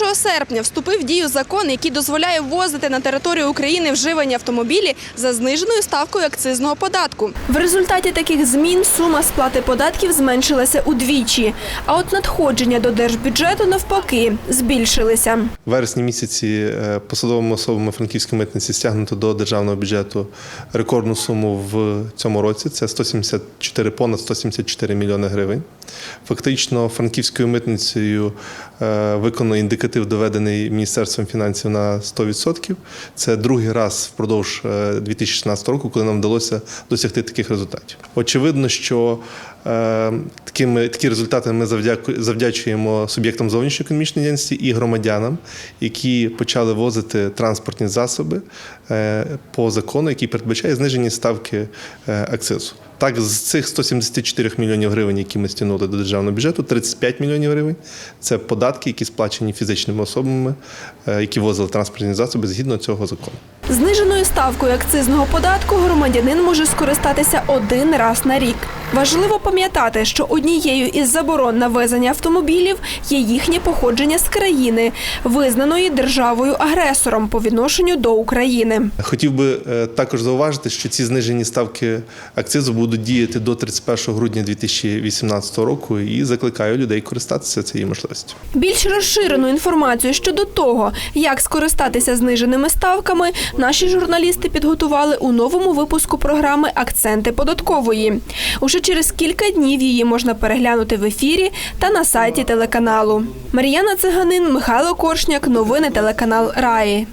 1 серпня вступив в дію закон, який дозволяє ввозити на територію України вживані автомобілі за зниженою ставкою акцизного податку. В результаті таких змін сума сплати податків зменшилася удвічі, а от надходження до держбюджету навпаки збільшилися. В вересні місяці е, посадовими особами Франківської митниці стягнуто до державного бюджету рекордну суму в цьому році. Це 174, понад 174 мільйони гривень. Фактично, франківською митницею е, виконано індикатив, доведений Міністерством фінансів на 100%. Це другий раз впродовж е, 2016 року, коли нам вдалося досягти таких результатів. Очевидно, що е, такими такі результати ми завдячуємо суб'єктам зовнішньої економічної діяльності і громадянам, які почали возити транспортні засоби е, по закону, який передбачає знижені ставки е, акцизу. Так, з цих 174 мільйонів гривень, які ми стягнули до державного бюджету, 35 мільйонів гривень це податки, які сплачені фізичними особами, е, які возили транспортні засоби згідно цього закону. Зниженою ставкою акцизного податку громадянин може скористатися один раз на рік. Важливо пам'ятати, що однією із заборон на ввезення автомобілів є їхнє походження з країни, визнаної державою-агресором по відношенню до України. Хотів би е, також зауважити, що ці знижені ставки акцизу будуть діяти до 31 грудня 2018 року і закликаю людей користатися цією можливістю. Більш розширену інформацію щодо того, як скористатися зниженими ставками, наші журналісти підготували у новому випуску програми Акценти податкової. Уже через кілька днів її можна переглянути в ефірі та на сайті телеканалу. Мар'яна Циганин, Михайло Коршняк. Новини телеканал Раї.